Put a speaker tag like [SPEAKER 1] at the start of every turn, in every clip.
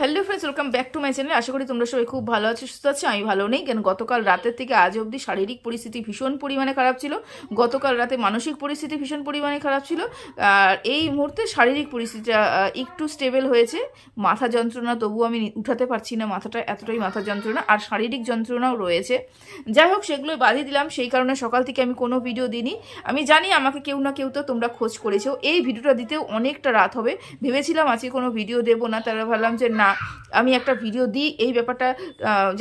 [SPEAKER 1] Hello friends welcome back to my channel আশা করি তোমরা সবাই খুব ভালো আছো, সুস্থ আছো, আমি ভালো নেই। কেন, গতকাল রাতের থেকে আজ অবধি শারীরিক পরিস্থিতি ভীষণ পরিমাণে খারাপ ছিল। গতকাল রাতে মানসিক পরিস্থিতি ভীষণ পরিমাণে খারাপ ছিল। আর এই মুহূর্তে শারীরিক পরিস্থিতিটা একটু স্টেবল হয়েছে। মাথা যন্ত্রণা তবু আমি উঠাতে পারছি না, মাথাটা এতটাই মাথা যন্ত্রণা। আর শারীরিক যন্ত্রণাও রয়েছে। যাই হোক, সেগুলো বাদিয়ে দিলাম। সেই কারণে সকাল থেকে আমি কোনো ভিডিও দিইনি। আমি জানি আমাকে কেউ না কেউ তো তোমরা খোঁজ করেছ। এই ভিডিওটা দিতেও অনেকটা রাত হবে। ভেবেছিলাম আজকে কোনো ভিডিও দেবো না। তারা ভাবলাম যে না আমি একটা ভিডিও দিই, এই ব্যাপারটা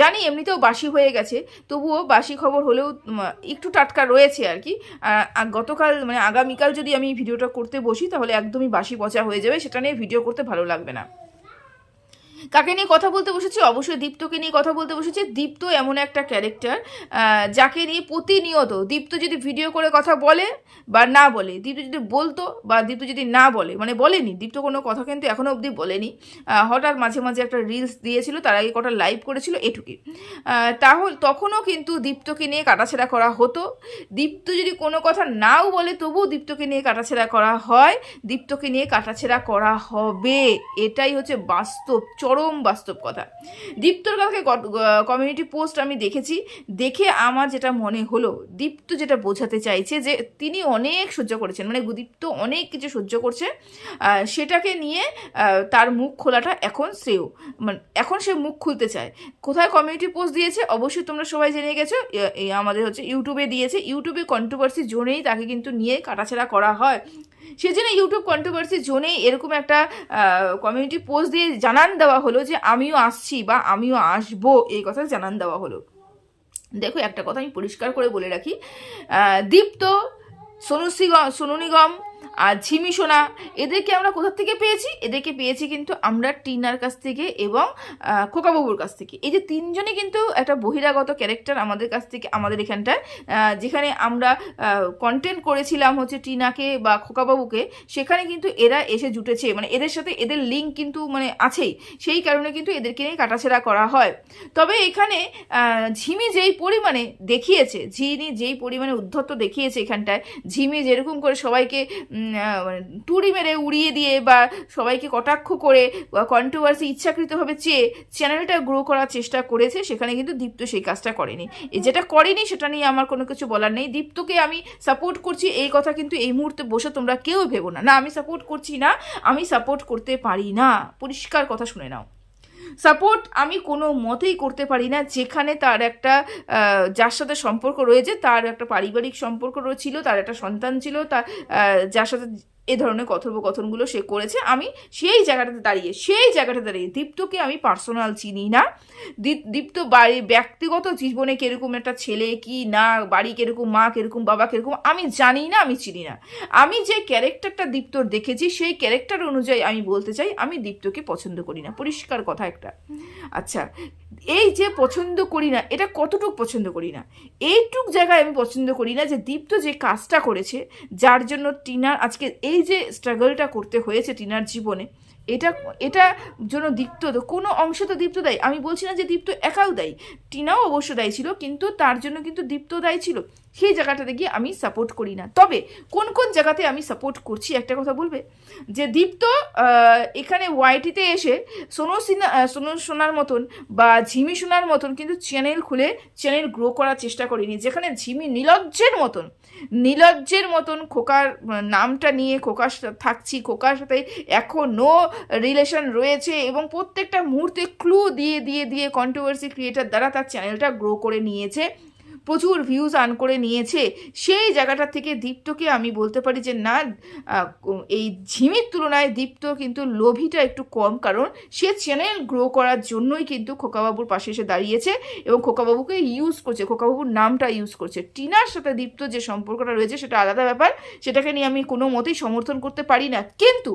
[SPEAKER 1] জানি এমনিতেও বাসি হয়ে গেছে, তবুও বাসি খবর হলেও একটু টাটকা রয়েছে আর কি। গতকাল মানে আগামীকাল যদি আমি ভিডিওটা করতে বসি, তাহলে একদমই বাসি পচা হয়ে যাবে, সেটা নিয়ে ভিডিও করতে ভালো লাগবে না। কাকে নিয়ে কথা বলতে বসেছি? অবশ্যই দীপ্তকে নিয়ে কথা বলতে বসেছি। দীপ্ত এমন একটা ক্যারেক্টার যাকে নিয়ে প্রতিনিয়ত দীপ্ত যদি ভিডিও করে কথা বলে বা না বলে, দীপ্ত যদি বলতো বা দীপ্ত যদি না বলে মানে বলেনি, দীপ্ত কোনো কথা কিন্তু এখনও অবধি বলেনি। হঠাৎ মাঝে মাঝে একটা রিলস দিয়েছিল, তার আগে কটা লাইভ করেছিল এটুকুই। তাহলে, তখনও কিন্তু দীপ্তকে নিয়ে কাটাছেড়া করা হতো। দীপ্ত যদি কোনো কথা নাও বলে, তবুও দীপ্তকে নিয়ে কাটাছেড়া করা হয়। দীপ্তকে নিয়ে কাটাছেড়া করা হবে। এটাই হচ্ছে বাস্তব চরম বাস্তব কথা। দীপ্তর কালকে কমিউনিটি পোস্ট আমি দেখেছি। দেখে আমার যেটা মনে হলো, দীপ্ত যেটা বোঝাতে চাইছে যে তিনি অনেক সহ্য করেছেন। মানে দীপ্ত অনেক কিছু সহ্য করছে। সেটাকে নিয়ে তার মুখ খোলাটা এখন শ্রেয়। মানে এখন সে মুখ খুলতে চায়। কোথায় কমিউনিটি পোস্ট দিয়েছে? অবশ্যই তোমরা সবাই জেনে গেছো। আমাদের হচ্ছে ইউটিউবে দিয়েছে। ইউটিউবে কন্ট্রোভার্সি জোনেই তাকে কিন্তু নিয়ে কাটাছেড়া করা হয়। সেজন্য ইউটিউব কন্ট্রোভার্সি জোনে এরকম একটা কমিউনিটি পোস্ট দিয়ে জানান দেওয়া হলো যে আমিও আসছি বা আমিও আসব, এই কথা জানান দেওয়া হলো। দেখো একটা কথা আমি পরিষ্কার করে বলে রাখি দীপ্ত, সোনু সোনু নিগম আর ঝিমি সোনা এদেরকে আমরা কোথা থেকে পেয়েছি? এদেরকে পেয়েছি কিন্তু আমরা টিনার কাছ থেকে এবং আহ, খোকাবাবুর কাছ থেকে। এই যে তিনজনে কিন্তু একটা বহিরাগত ক্যারেক্টার আমাদের কাছ থেকে আমাদের এখানটায় যেখানে আমরা কন্টেন্ট করেছিলাম হচ্ছে টিনাকে বা খোকাবাবুকে সেখানে কিন্তু এরা এসে জুটেছে। মানে এদের সাথে এদের লিঙ্ক কিন্তু মানে আছেই। সেই কারণে কিন্তু এদেরকে নিয়ে কাটাছেড়া করা হয়। তবে এখানে ঝিমি যেই পরিমাণে দেখিয়েছে ঝিনি যেই পরিমাণে উদ্ধত্ত দেখিয়েছে এখানটায় ঝিমি যেরকম করে সবাইকে আহ, মানে মেরে উড়িয়ে দিয়ে বা সবাইকে কটাক্ষ করে কন্ট্রোভার্সি ইচ্ছাকৃতভাবে চেয়ে চ্যানেলটা গ্রো করার চেষ্টা করেছে সেখানে কিন্তু দীপ্ত সেই কাজটা করেনি। এ যেটা করেনি সেটা নিয়ে আমার কোনো কিছু বলার নেই। দীপ্তকে আমি সাপোর্ট করছি এই কথা কিন্তু এই মুহূর্তে বসে তোমরা কেউ ভেবো না। না আমি সাপোর্ট করছি না আমি সাপোর্ট করতে পারি না। পরিষ্কার কথা শুনে নাও। সাপোর্ট আমি কোনো মতেই করতে পারি না। যেখানে তার একটা যার সাথে সম্পর্ক রয়েছে, তার একটা পারিবারিক সম্পর্ক ছিল তার একটা সন্তান ছিল তার যার সাথে এ ধরনের কথোপকথনগুলো সে করেছে। আমি সেই জায়গাটাতে দাঁড়িয়ে সেই জায়গাটাতে দাঁড়িয়ে দীপ্তকে আমি পার্সোনাল চিনি না। দীপ- দীপ্ত বাড়ি ব্যক্তিগত জীবনে কীরকম একটা ছেলে কি না বাড়ি কীরকম মা কীরকম বাবা কীরকম আমি জানি না আমি চিনি না। আমি যে ক্যারেক্টারটা দীপ্তর দেখেছি সেই ক্যারেক্টার অনুযায়ী আমি বলতে চাই আমি দীপ্তকে পছন্দ করি না। পরিষ্কার কথা একটা। আচ্ছা এই যে পছন্দ করি না, এটা কতটুক পছন্দ করি না? এইটুক জায়গায় আমি পছন্দ করি না যে দীপ্ত যে কাজটা করেছে, যার জন্য টিনার আজকে এই যে স্ট্রাগলটা করতে হয়েছে টিনার জীবনে, এটা এটা জন্য দীপ্ত তো, কোনো অংশ তো দীপ্ত দায়ী। আমি বলছি না যে দীপ্ত একাও দায়ী, টিনাও অবশ্য দায়ী ছিল, কিন্তু তার জন্য কিন্তু দীপ্ত দায়ী ছিল। সেই জায়গাটাতে গিয়ে আমি সাপোর্ট করি না। তবে কোন কোন জায়গাতে আমি সাপোর্ট করছি, একটা কথা বলবে? যে দীপ্ত এখানে ওয়াইটিতে এসে সোনু সিনা সোনু, সোনার মতন বা ঝিমি শোনার মতন কিন্তু চ্যানেল খুলে চ্যানেল গ্রো করার চেষ্টা করিনি, যেখানে ঝিমি নীলজ্জের মতন নীলজ্জের মতন খোকার নামটা নিয়ে খোকার থাকছি, খোকার সাথে এখনও রিলেশন রয়েছে এবং প্রত্যেকটা মুহূর্তে ক্লু দিয়ে দিয়ে দিয়ে কন্ট্রোভার্সি ক্রিয়েটার দ্বারা তার চ্যানেলটা গ্রো করে নিয়েছে। প্রচুর ভিউজ আন করে নিয়েছে। সেই জায়গাটা থেকে দীপ্তকে আমি বলতে পারি যে, না এই ঝিমির তুলনায় দীপ্ত কিন্তু লোভিটা একটু কম, কারণ সে চ্যানেল গ্রো করার জন্যই কিন্তু খোকাবাবুর পাশে এসে দাঁড়িয়েছে এবং খোকাবাবুকে ইউজ করছে, খোকাবাবুর নামটা ইউজ করছে। টিনার সাথে দীপ্ত যে সম্পর্কটা রয়েছে, সেটা আলাদা ব্যাপার। সেটাকে নিয়ে আমি কোনো মতেই সমর্থন করতে পারি না। কিন্তু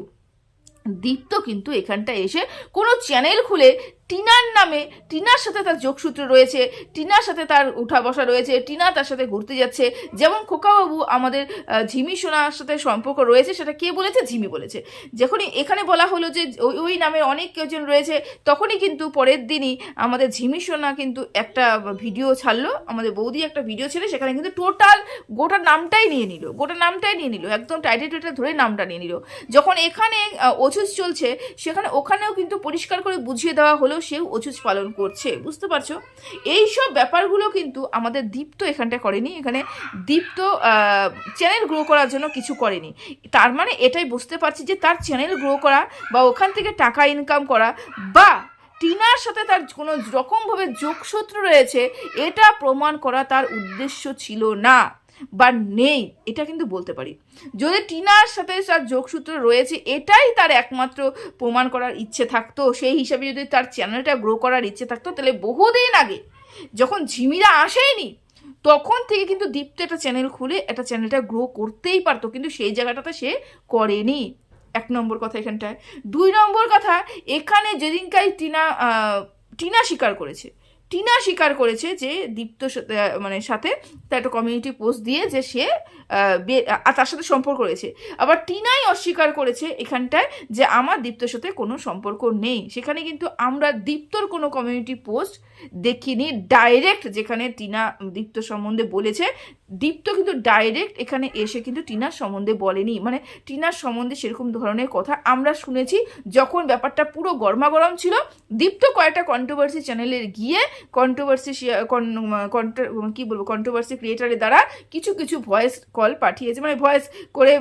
[SPEAKER 1] দীপ্ত কিন্তু এখানটা এসে কোনো চ্যানেল খুলে টিনার নামে, টিনার সাথে তার যোগসূত্র রয়েছে, টিনার সাথে তার উঠা বসা রয়েছে, টিনা তার সাথে ঘুরতে যাচ্ছে। যেমন খোকাবাবু আমাদের ঝিমি সোনার সাথে সম্পর্ক রয়েছে, সেটা কে বলেছে? ঝিমি বলেছে। যখনই এখানে বলা হলো যে ওই নামে অনেক কেউজন রয়েছে, তখনই কিন্তু পরের দিনই আমাদের ঝিমি সোনা কিন্তু একটা ভিডিও ছাড়লো, আমাদের বৌদি একটা ভিডিও ছেড়ে সেখানে কিন্তু টোটাল গোটা নামটাই নিয়ে নিল, গোটা নামটাই নিয়ে নিল, একদম টাইটেল টাইটেল ধরে নামটা নিয়ে নিল। যখন এখানে অচুজ চলছে, সেখানে ওখানেও কিন্তু পরিষ্কার করে বুঝিয়ে দেওয়া হলো সেও অচুজ পালন করছে, বুঝতে পারছ? এই সব ব্যাপারগুলো কিন্তু আমাদের দীপ্ত এখানটা করেনি, এখানে দীপ্ত চ্যানেল গ্রো করার জন্য কিছু করেনি। তার মানে এটাই বুঝতে পারছি যে তার চ্যানেল গ্রো করা বা ওখান থেকে টাকা ইনকাম করা বা টিনার সাথে তার কোনো রকমভাবে যোগসূত্র রয়েছে, এটা প্রমাণ করা তার উদ্দেশ্য ছিল না। বা নেই, এটা কিন্তু বলতে পারি। যদি টিনার সাথে তার যোগসূত্র রয়েছে, এটাই তার একমাত্র প্রমাণ করার ইচ্ছে থাকতো। সেই হিসাবে যদি তার চ্যানেলটা গ্রো করার ইচ্ছে থাকতো, তাহলে বহুদিন আগে, যখন ঝিমিরা আসেনি, তখন থেকে কিন্তু দীপ্ত একটা চ্যানেল খুলে একটা চ্যানেলটা গ্রো করতেই পারতো, কিন্তু সেই জায়গাটাতে সে করেনি। এক নম্বর কথা এখানটায়। দুই নম্বর কথা, এখানে যেদিনকাই টিনা টিনা স্বীকার করেছে টিনা স্বীকার করেছে যে দীপ্ত মানে সাথে তার একটা কমিউনিটি পোস্ট দিয়ে যে সে তার সাথে সম্পর্ক রয়েছে। আবার টিনাই অস্বীকার করেছে এখানটায় যে আমার দীপ্তর সাথে কোনো সম্পর্ক নেই। সেখানে কিন্তু আমরা দীপ্তর কোনো কমিউনিটি পোস্ট দেখিনি। ডাইরেক্ট যেখানে টিনা দীপ্ত সম্বন্ধে বলেছে, দীপ্ত কিন্তু ডাইরেক্ট এখানে এসে কিন্তু টিনার সম্বন্ধে বলেনি। মানে টিনার সম্বন্ধে সেরকম ধরনের কথা আমরা শুনেছি। যখন ব্যাপারটা পুরো গরমাগরম ছিল, দীপ্ত কয়েকটা কন্ট্রোভার্সি চ্যানেলে গিয়ে কন্ট্রোভার্সি কি বলব কন্ট্রোভার্সি ক্রিয়েটারের দ্বারা কিছু কিছু ভয়েস কল পাঠিয়েছে মানে ভয়েস করে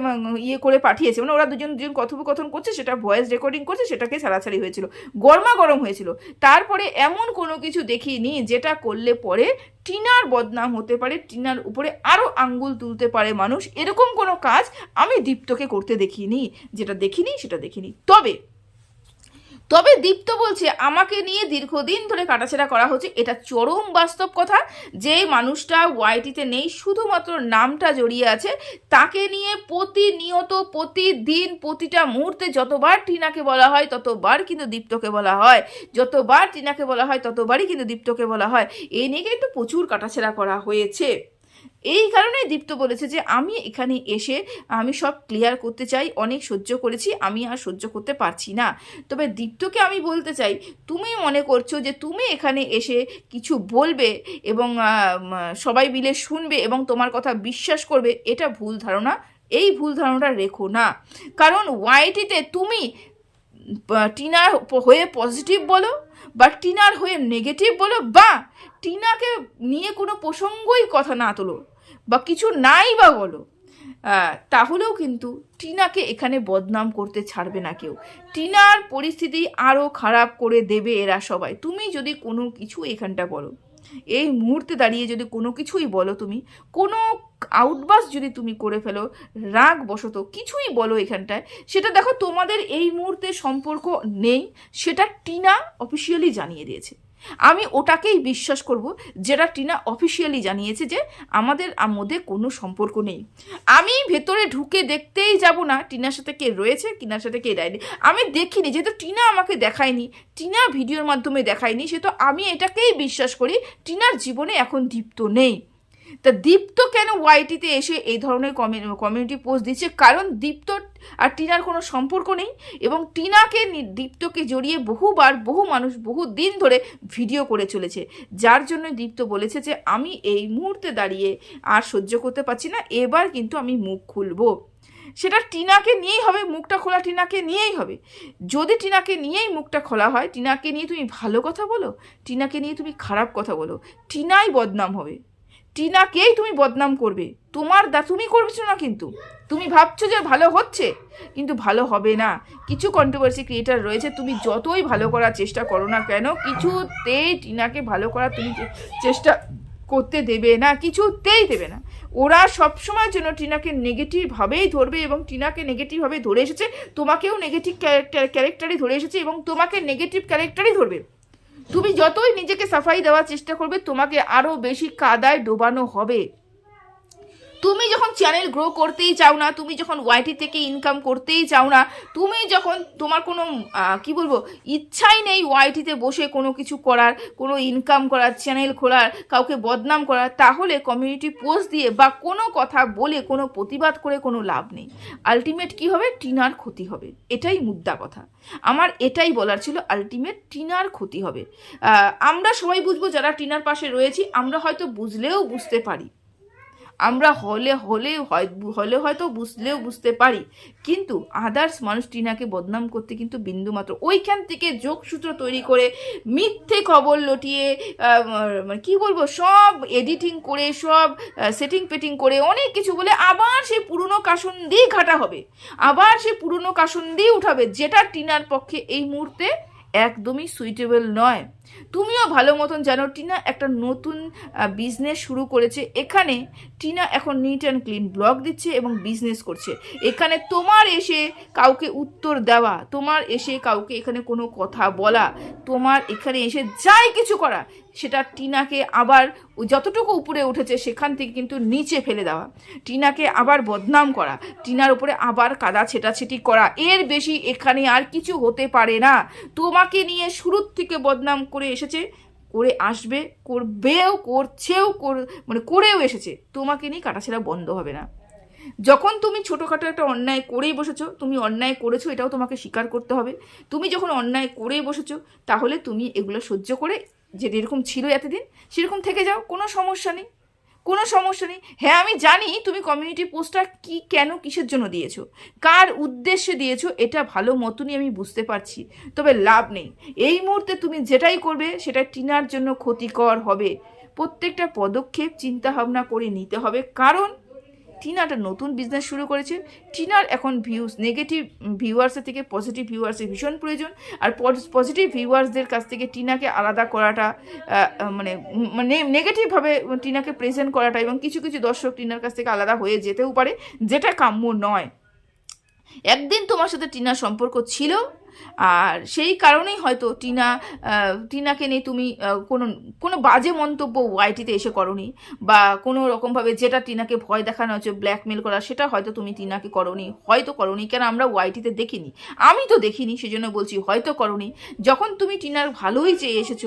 [SPEAKER 1] ইয়ে করে পাঠিয়েছে। মানে ওরা দুজন দুজন কথোপকথন করছে, সেটা ভয়েস রেকর্ডিং করছে, সেটাকে ছাড়াছাড়ি হয়েছিল, গরমা গরম হয়েছিল। তারপরে এমন কোনো কিছু দেখিনি, যেটা করলে পরে টিনার বদনাম হতে পারে, টিনার উপরে আরও আঙ্গুল তুলতে পারে মানুষ। এরকম কোনো কাজ আমি দীপ্তকে করতে দেখিনি। যেটা দেখিনি, সেটা দেখিনি। তবে তবে দীপ্ত বলছে, আমাকে নিয়ে দীর্ঘদিন ধরে কাটাছেড়া করা হচ্ছে। এটা চরম বাস্তব কথা। যে মানুষটা ওয়াইটিতে নেই, শুধুমাত্র নামটা জড়িয়ে আছে, তাকে নিয়ে প্রতিনিয়ত, প্রতিদিন, প্রতিটা মুহূর্তে যতবার টিনাকে বলা হয়, ততবার কিন্তু দীপ্তকে বলা হয়। যতবার টিনাকে বলা হয়, ততবারই কিন্তু দীপ্তকে বলা হয়। এই নিয়ে কিন্তু প্রচুর কাটাছেড়া করা হয়েছে। এই কারণেই দীপ্ত বলেছে যে, আমি এখানে এসে আমি সব ক্লিয়ার করতে চাই, অনেক সহ্য করেছি, আমি আর সহ্য করতে পারছি না। তবে দীপ্তকে আমি বলতে চাই, তুমি মনে করছ যে, তুমি এখানে এসে কিছু বলবে এবং সবাই মিলে শুনবে এবং তোমার কথা বিশ্বাস করবে, এটা ভুল ধারণা। এই ভুল ধারণাটা রেখো না। কারণ ওয়াইটিতে তুমি টিনার হয়ে পজিটিভ বলো, বা, টিনার হয়ে নেগেটিভ বলো, বা টিনাকে নিয়ে কোনো প্রসঙ্গই কথা না তোলো, বা কিছু নাই বা বলো। তাহলেও কিন্তু টিনাকে এখানে বদনাম করতে ছাড়বে না কেউ। টিনার পরিস্থিতি আরও খারাপ করে দেবে এরা সবাই। তুমি যদি কোনো কিছু এখানটা বলো, এই মুহূর্তে দাঁড়িয়ে যদি কোনো কিছুই বলো তুমি, কোনো আউটবাস যদি তুমি করে ফেলো রাগ বশত কিছুই বলো এখানটায়, সেটা দেখো তোমাদের এই মুহূর্তে সম্পর্ক নেই, সেটা টিনা অফিসিয়ালি জানিয়ে দিয়েছে। আমি ওটাকেই বিশ্বাস করব যেটা টিনা অফিসিয়ালি জানিয়েছে যে আমাদের মধ্যে কোনো সম্পর্ক নেই। আমি ভেতরে ঢুকে দেখতেই যাব না টিনার সাথে কে রয়েছে, টিনার সাথে কে দেয়নি। আমি দেখিনি, যেহেতু টিনা আমাকে দেখায়নি, টিনা ভিডিওর মাধ্যমে দেখায়নি সে তো আমি এটাকেই বিশ্বাস করি, টিনার জীবনে এখন দীপ্ত নেই। তা দীপ্ত কেন ওয়াইটিতে এসে এই ধরনের কমিউনিটি পোস্ট দিচ্ছে? কারণ দীপ্ত আর টিনার কোনো সম্পর্ক নেই এবং টিনাকে দীপ্তকে জড়িয়ে বহুবার বহু মানুষ বহু দিন ধরে ভিডিও করে চলেছে। যার জন্য দীপ্ত বলেছে যে, আমি এই মুহূর্তে দাঁড়িয়ে আর সহ্য করতে পারছি না, এবার কিন্তু আমি মুখ খুলবো। সেটা টিনাকে নিয়েই হবে, মুখটা খোলা টিনাকে নিয়েই হবে। যদি টিনাকে নিয়েই মুখটা খোলা হয়, টিনাকে নিয়ে তুমি ভালো কথা বলো, টিনাকে নিয়ে তুমি খারাপ কথা বলো, টিনাই বদনাম হবে। টিনাকেই তুমি বদনাম করবে। তোমার দা, তুমি করছ না কিন্তু। তুমি ভাবছ যে ভালো হচ্ছে, কিন্তু ভালো হবে না। কিছু কন্ট্রোভার্সি ক্রিয়েটার রয়েছে, তুমি যতই ভালো করার চেষ্টা করো না কেন, কিছুতেই টিনাকে ভালো করার তুমি চেষ্টা করতে দেবে না, কিছুতেই দেবে না। ওরা সবসময়ের জন্য টিনাকে নেগেটিভভাবেই ধরবে এবং টিনাকে নেগেটিভভাবে ধরে এসেছে, তোমাকেও নেগেটিভ ক্যারেক্টার ক্যারেক্টারই ধরে এসেছে এবং তোমাকে নেগেটিভ ক্যারেক্টারই ধরবে। তুমি যতই নিজেকে সাফাই দেওয়ার চেষ্টা করবে তোমাকে আরও বেশি কাদায় ডোবানো হবে। তুমি যখন চ্যানেল গ্রো করতেই চাও না, তুমি যখন ওয়াইটি থেকে ইনকাম করতেই চাও না, তুমি যখন তোমার কোনো কি বলব, ইচ্ছাই নেই ওয়াইটিতে বসে কোনো কিছু করার, কোনো ইনকাম করার চ্যানেল খোলার, কাউকে বদনাম করার, তাহলে কমিউনিটি পোস্ট দিয়ে বা কোনো কথা বলে, কোনো প্রতিবাদ করে কোনো লাভ নেই। আলটিমেট কি হবে? টিনার ক্ষতি হবে। এটাই মুদ্রা কথা। আমার এটাই বলার ছিল আলটিমেট টিনার ক্ষতি হবে। আমরা সবাই বুঝব যারা টিনার পাশে রয়েছি, আমরা হয়তো বুঝলেও বুঝতে পারি। আমরা হলে হলে হয়, হলে হয়তো বুঝলেও বুঝতে পারি। কিন্তু আদার্স মানুষ টিনাকে বদনাম করতে কিন্তু বিন্দুমাত্র ওইখান থেকে যোগসূত্র তৈরি করে মিথ্যে খবর লটিয়ে মানে কি বলব, সব এডিটিং করে, সব সেটিং পেটিং করে অনেক কিছু বলে আবার সেই পুরনো কাসন দিয়ে ঘাটা হবে। আবার সেই পুরনো কাসন দিয়ে উঠাবে, যেটা টিনার পক্ষে এই মুহূর্তে একদমই সুইটেবল নয়। তুমিও ভালো মতন জানো, টিনা একটা নতুন বিজনেস শুরু করেছে। এখানে টিনা এখন নিট অ্যান্ড ক্লিন ব্লগ দিচ্ছে এবং বিজনেস করছে। এখানে তোমার এসে কাউকে উত্তর দেওয়া, তোমার এসে কাউকে এখানে কোনো কথা বলা, তোমার এখানে এসে যাই কিছু করা সেটা টিনাকে আবার যতটুকু উপরে উঠেছে সেখান থেকে কিন্তু নিচে ফেলে দেওয়া। টিনাকে আবার বদনাম করা, টিনার উপরে আবার কাদা ছেটাছেটি করা। এর বেশি এখানে আর কিছু হতে পারে না। তোমাকে নিয়ে শুরুর থেকে বদনাম করে এসেছে, করে আসবে, করবেও, করছেও, কর- মানে করেও এসেছে। তোমাকে নিয়ে কাটাছেড়া বন্ধ হবে না। যখন তুমি ছোটোখাটো একটা অন্যায় করেই বসেছো, তুমি অন্যায় করেছ, এটাও তোমাকে স্বীকার করতে হবে। তুমি যখন অন্যায় করেই বসেছো, তাহলে তুমি এগুলো সহ্য করে যে যেরকম ছিল এতদিন, সেরকম থেকে যাও, কোনো সমস্যা নেই। কোনো সমস্যা নেই। হ্যাঁ আমি জানি তুমি কমিউনিটি পোস্টটা কি, কেন, কিসের জন্য দিয়েছ? কার উদ্দেশ্যে দিয়েছ? এটা ভালো মতনই আমি বুঝতে পারছি। তবে লাভ নেই। এই মুহূর্তে তুমি যেটাই করবে, সেটা টিনার জন্য ক্ষতিকর হবে। প্রত্যেকটা পদক্ষেপ চিন্তা ভাবনা করে নিতে হবে। কারণ টিনা একটা নতুন বিজনেস শুরু করেছে। টিনার এখন ভিউজ নেগেটিভ ভিউয়ার্সের থেকে পজিটিভ ভিউয়ার্সের ভীষণ প্রয়োজন। আর পজিটিভ ভিউয়ার্সদের কাছ থেকে টিনাকে আলাদা করাটা মানে মানে নেগেটিভভাবে টিনাকে প্রেজেন্ট করাটা এবং কিছু কিছু দর্শক টিনার কাছ থেকে আলাদা হয়ে যেতেও পারে, যেটা কাম্য নয়। একদিন তোমার সাথে টিনার সম্পর্ক ছিল আর সেই কারণেই হয়তো টিনা টিনাকে নিয়ে তুমি কোনো কোনো বাজে মন্তব্য ওয়াইটিতে এসে করনি বা কোনো রকমভাবে যেটা টিনাকে ভয় দেখানো হচ্ছে ব্ল্যাকমেল করা, সেটা হয়তো তুমি টিনাকে করনি, হয়তো করনি, কেন আমরা ওয়াইটিতে দেখিনি। আমি তো দেখিনি, সেজন্য বলছি হয়তো করনি। যখন তুমি টিনার ভালোই চেয়ে এসেছ,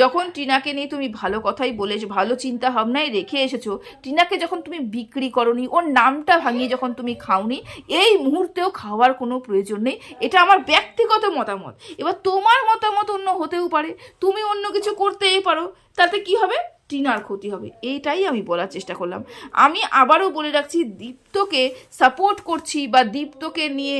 [SPEAKER 1] যখন টিনাকে নিয়ে তুমি ভালো কথাই বলে, ভালো চিন্তা ভাবনাই রেখে এসেছ, টিনাকে যখন তুমি বিক্রি করনি, ওর নামটা ভাঙিয়ে যখন তুমি খাওনি, এই মুহূর্তেও খাওয়ার কোনো প্রয়োজন নেই। এটা আমার ব্যক্তিগত মতামত। এবার তোমার মতামত অন্য হতেও পারে, তুমি অন্য কিছু করতেই পারো, তাতে কি হবে? টিনার ক্ষতি হবে এইটাই আমি বলার চেষ্টা করলাম। আমি আবারও বলে রাখছি, দীপ্তকে সাপোর্ট করছি বা দীপ্তকে নিয়ে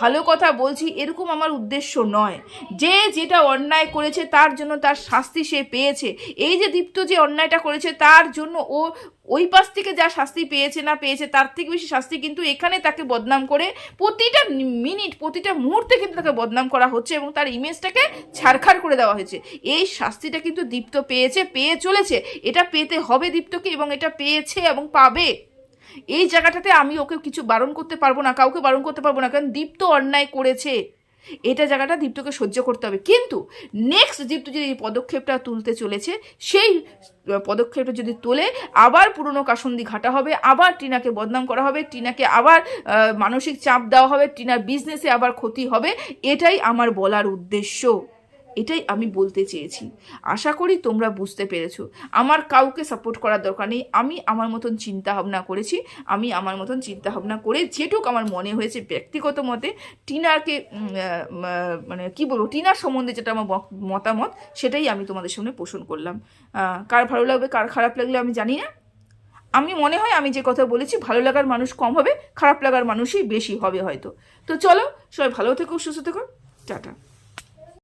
[SPEAKER 1] ভালো কথা বলছি এরকম আমার উদ্দেশ্য নয়। যে যেটা অন্যায় করেছে তার জন্য তার শাস্তি সে পেয়েছে। এই যে দীপ্ত যে অন্যায়টা করেছে তার জন্য ও ওই পাশ থেকে যা শাস্তি পেয়েছে না পেয়েছে, তার থেকে বেশি শাস্তি কিন্তু এখানে তাকে বদনাম করে প্রতিটা মিনিট, প্রতিটা মুহূর্তে কিন্তু তাকে বদনাম করা হচ্ছে এবং তার ইমেজটাকে ছাড়খাড় করে দেওয়া হয়েছে। এই শাস্তিটা কিন্তু দীপ্ত পেয়েছে, পেয়ে চলেছে। এটা পেতে হবে দীপ্তকে এবং এটা পেয়েছে এবং পাবে। এই জায়গাটাতে আমি ওকে কিছু বারণ করতে পারব না, কাউকে বারণ করতে পারব না, কারণ দীপ্ত অন্যায় করেছে। এটা জায়গাটা দীপ্তকে সহ্য করতে হবে। কিন্তু নেক্সট দীপ্ত যদি এই পদক্ষেপটা তুলতে চলেছে, সেই পদক্ষেপটা যদি তোলে, আবার পুরনো কাসন্দি ঘাটা হবে, আবার টিনাকে বদনাম করা হবে, টিনাকে আবার মানসিক চাপ দেওয়া হবে, টিনার বিজনেসে আবার ক্ষতি হবে, এটাই আমার বলার উদ্দেশ্য। এটাই আমি বলতে চেয়েছি। আশা করি তোমরা বুঝতে পেরেছ। আমার কাউকে সাপোর্ট করার দরকার নেই। আমি আমার মতন চিন্তা ভাবনা করেছি। আমি আমার মতন চিন্তা ভাবনা করে যেটুক আমার মনে হয়েছে ব্যক্তিগত মতে টিনাকে মানে কি বলব, টিনার সম্বন্ধে যেটা আমার মতামত, সেটাই আমি তোমাদের সামনে পোষণ করলাম। কার ভালো লাগবে, কার খারাপ লাগলে আমি জানি না। আমি মনে হয় আমি যে কথা বলেছি, ভালো লাগার মানুষ কম হবে, খারাপ লাগার মানুষই বেশি হবে হয়তো। তো চলো, সবাই ভালো থেকো, সুস্থ থেকো। টাটা।